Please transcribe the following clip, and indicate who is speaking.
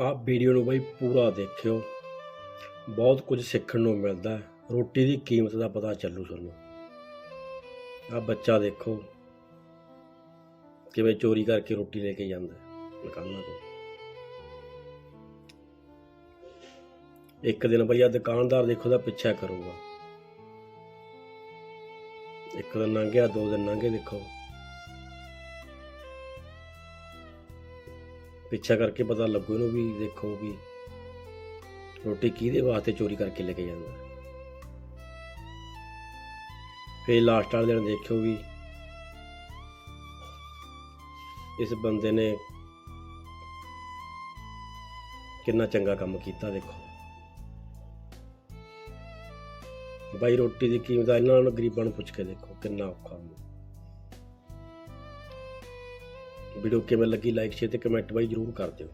Speaker 1: ਆਹ ਵੀਡੀਓ ਨੂੰ ਬਾਈ ਪੂਰਾ ਦੇਖਿਓ। ਬਹੁਤ ਕੁਝ ਸਿੱਖਣ ਨੂੰ ਮਿਲਦਾ ਰੋਟੀ ਦੀ ਕੀਮਤ ਦਾ ਪਤਾ ਚੱਲੂ ਤੁਹਾਨੂੰ। ਆਹ ਬੱਚਾ ਦੇਖੋ। ਕਿਵੇਂ ਚੋਰੀ ਕਰਕੇ ਰੋਟੀ ਲੈ ਕੇ ਜਾਂਦਾ ਦੁਕਾਨਾਂ ਤੋਂ। ਇੱਕ ਦਿਨ ਬਈ ਆ ਦੁਕਾਨਦਾਰ ਦੇਖੋ ਦਾ ਪਿੱਛਾ ਕਰੂਗਾ। ਇੱਕ ਦਿਨ ਲੰਘਿਆ ਦੋ ਦਿਨ ਲੰਘੇ ਦੇਖੋ। ਪਿੱਛਾ ਕਰਕੇ ਪਤਾ ਲੱਗੂ ਇਹਨੂੰ ਵੀ ਦੇਖੋ ਵੀ ਰੋਟੀ ਕਿਹਦੇ ਵਾਸਤੇ ਚੋਰੀ ਕਰਕੇ ਲੈ ਕੇ ਜਾਂਦਾ। ਫੇਰ ਲਾਸਟ ਵਾਲੇ ਦਿਨ ਦੇਖਿਓ ਵੀ ਇਸ ਬੰਦੇ ਨੇ ਕਿੰਨਾ ਚੰਗਾ ਕੰਮ ਕੀਤਾ ਦੇਖੋ। ਬਾਈ ਰੋਟੀ ਦੀ ਕੀਮਤ ਇਹਨਾਂ ਨੂੰ ਗਰੀਬਾਂ ਨੂੰ ਪੁੱਛ ਕੇ ਦੇਖੋ ਕਿੰਨਾ ਔਖਾ ਹੁੰਦਾ। ਵੀਡੀਓ ਕਿਵੇਂ ਲੱਗੀ ਲਾਈਕ ਸ਼ੇਅਰ ਤੇ ਕਮੈਂਟ ਬਾਈ ਜਰੂਰ ਕਰ ਦਿਓ।